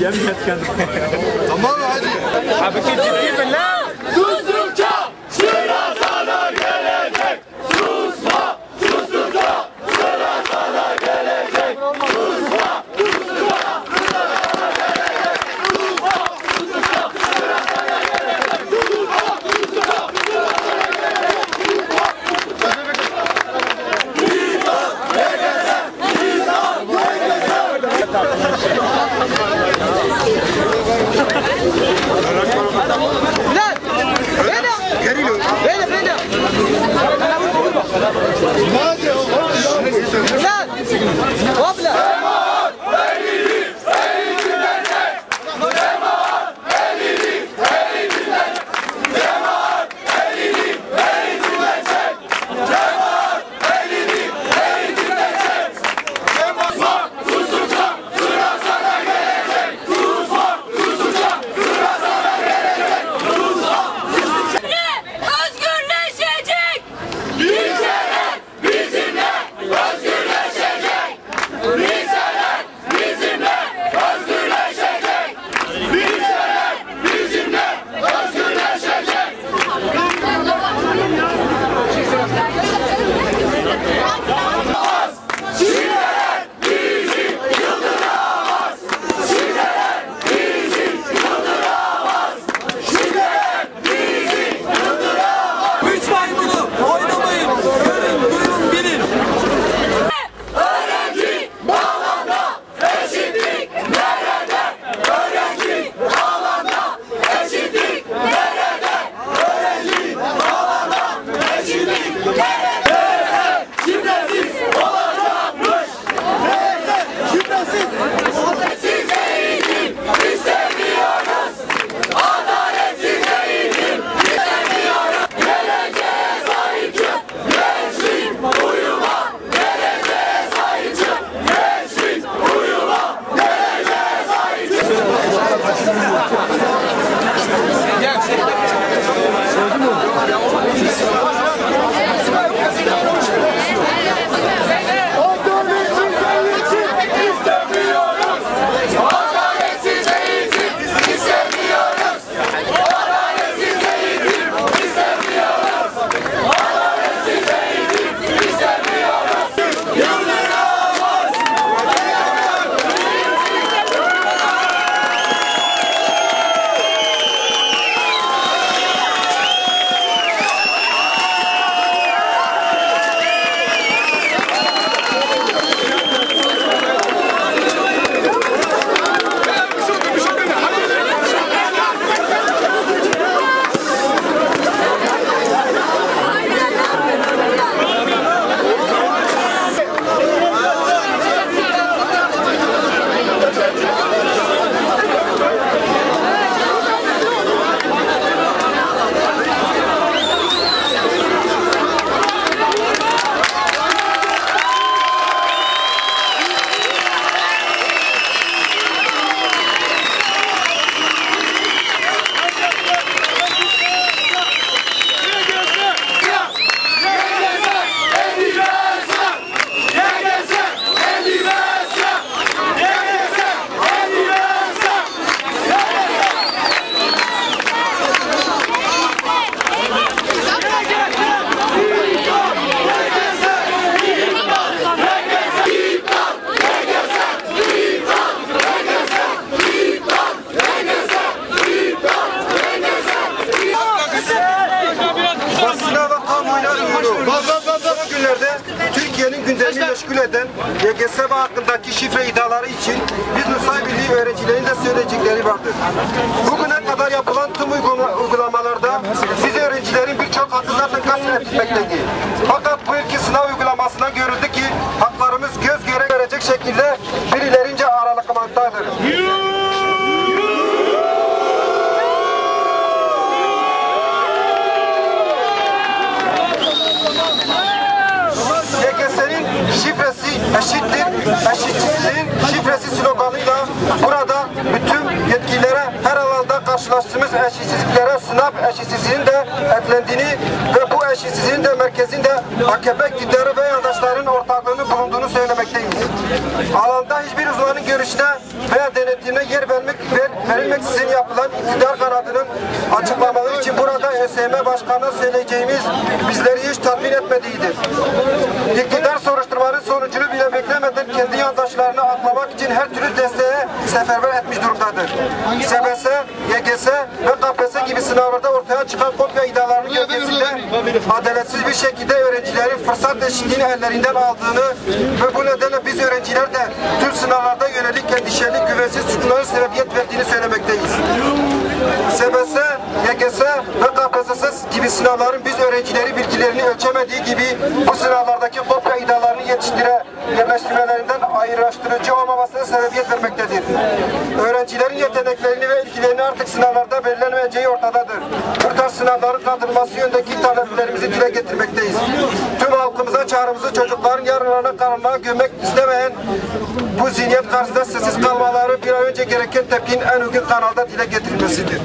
يا ابني كان تمام عادي حبيبتي تجيب بالله Yeah. Eden YGS hakkındaki şifre iddiaları için biz Nusaybin Birliği öğrencilerin de söyleyecekleri vardır. Bugüne kadar yapılan tüm uygula- uygulamalarda biz öğrencilerin birçok hakkı zaten gasp. Fakat bu ilki sınav uygulamasına görüldü ki haklarımız göz göre görecek şekilde aralıkmaktadır. Şifresi eşittir, eşitsizliğin şifresi sloganıyla burada bütün yetkililere her alanda karşılaştığımız eşitsizliklere sınav eşitsizliğinin de eklendiğini ve bu eşitsizliğin de merkezinde AKP iktidarı ve yandaşların ortaklığını bulunduğunu söylemekteyiz. Alanda hiçbir uzmanın görüşüne veya denetimine yer vermek, ver, verilmeksizin yapılan iktidar kanadının açıklamaları için burada ÖSYM Başkanı'na söyleyeceğimiz bizleri hiç tatmin etmediğidir. İktidar soruşturmanın sonucunu bile beklemeden kendi yandaşlarını aklamak için her türlü desteğe seferber etmiş durumdadır. SBS, YGS ve KPSS gibi sınavlarda ortaya çıkan kopya iddialarının gölgesinde adaletsiz bir şekilde öğrencilerin fırsat eşitliğini ellerinden aldığını ve bu nedenle biz öğrenciler de tüm sınavlarda yönelik endişeli, güvensiz tutumların sebebiyet verdiğini söylemekteyiz. SBS, YGS ve KPSS gibi sınavların biz öğrencileri bilgilerini ölçemediği gibi bu sınavlardaki kopya iddialarını yetiştire yerleştirmelerinden ayrıştırıcı olmamasına sebebiyet vermektedir. Öğrencilerin yeteneklerini ve ilgilerini artık sınavlarda belirlenmeyeceği ortadadır. Bu tarz sınavların kaldırılması yönündeki taleplerimizi dile getirmekteyiz. Tüm halkımıza çağrımızı çocukların yarınlarına karanlığa gömmek istemeyen bu zihniyet karşısında sessiz kalmaları bir an önce gereken tepkinin en uygun kanalda dile getirilmesidir.